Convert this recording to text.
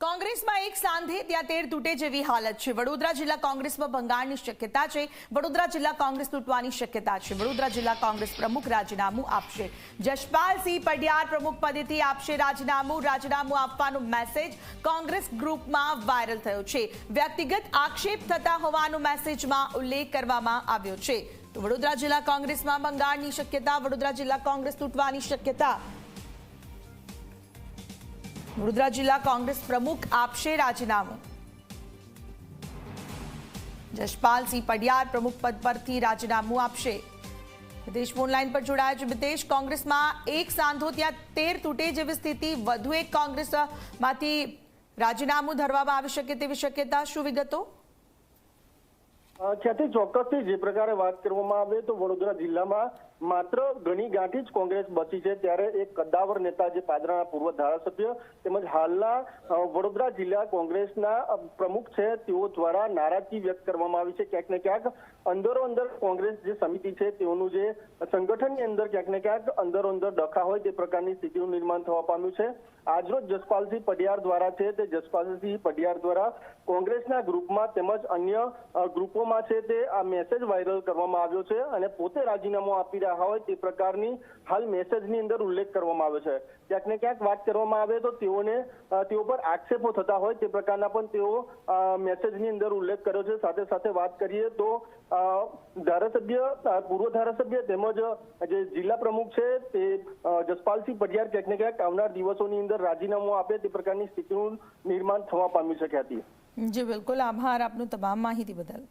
કોંગ્રેસમાં એક સાંધે ત્યાં તેર તૂટે જેવી હાલત છે. વડોદરા જિલ્લા કોંગ્રેસમાં ભંગાણની શક્યતા છે. વડોદરા જિલ્લા કોંગ્રેસ તૂટવાની શક્યતા છે. વડોદરા જિલ્લા કોંગ્રેસ પ્રમુખ રાજીનામું આપશે. જશપાલસિંહ પડિયાર પ્રમુખ પદેથી આપશે રાજીનામું. રાજીનામું આપવાનો મેસેજ કોંગ્રેસ ગ્રુપમાં વાયરલ થયો છે. વ્યક્તિગત આક્ષેપ થતા હોવાનો મેસેજમાં ઉલ્લેખ કરવામાં આવ્યો છે. તો વડોદરા જિલ્લા કોંગ્રેસમાં ભંગાણની શક્યતા, વડોદરા જિલ્લા કોંગ્રેસ તૂટવાની શક્યતા વડોદરા જિલ્લા કોંગ્રેસ પ્રમુખ આપશે રાજીનામું. જશપાલસિંહ પડિયાર પ્રમુખ પદ પરથી રાજીનામું આપશે. મિતેશ ફોનલાઈન પર જોડાયા છે મિતેશ કોંગ્રેસમાં એક સાંધો ત્યાં તેર તૂટે જેવી સ્થિતિ, વધુ એક કોંગ્રેસમાંથી રાજીનામું ધરવામાં આવી શકે તેવી શક્યતા, શું વિગતો? ખ્યાતિ ચોક્કસથી જે પ્રકારે વાત કરવામાં આવે તો વડોદરા જિલ્લામાં માત્ર ઘણી ગાંઠી જ કોંગ્રેસ બચી છે. ત્યારે એક કદ્દાવર નેતા જે પાદરાના પૂર્વ ધારાસભ્ય તેમજ હાલના વડોદરા જિલ્લા કોંગ્રેસના પ્રમુખ છે, તેઓ દ્વારા નારાજગી વ્યક્ત કરવામાં આવી છે. ક્યાંક ને ક્યાંક અંદરો અંદર કોંગ્રેસ જે સમિતિ છે તેઓનું જે સંગઠનની અંદર ક્યાંક ને ક્યાંક અંદરો અંદર ડખા હોય તે પ્રકારની સ્થિતિનું નિર્માણ થવા પામ્યું છે. આજરોજ જસપાલસિંહ પડિયાર દ્વારા છે તે જસપાલસિંહ પડિયાર દ્વારા કોંગ્રેસના ગ્રુપમાં તેમજ અન્ય ગ્રુપોમાં છે તે આ મેસેજ વાયરલ કરવામાં આવ્યો છે અને પોતે રાજીનામું આપી રહ્યા હોય તે પ્રકારની હાલ મેસેજની અંદર ઉલ્લેખ કરવામાં આવ્યો છે. ક્યાંક ને ક્યાંક વાત કરવામાં આવે તો તેઓને તેઓ પર આક્ષેપો થતા હોય તે પ્રકારના પણ તેઓ મેસેજની અંદર ઉલ્લેખ કર્યો છે. સાથે સાથે વાત કરીએ તો ધારાસભ્ય પૂર્વ ધારાસભ્ય તેમજ જે જિલ્લા પ્રમુખ છે તે જસપાલસિંહ પડિયાર ક્યાંક ને ક્યાંક આવનાર દિવસોની અંદર રાજીનામું આપે તે પ્રકારની સ્થિતિનું નિર્માણ થવા પામી શક્યા હતી જી, બિલકુલ. આભાર આપનું તમામ માહિતી બદલ.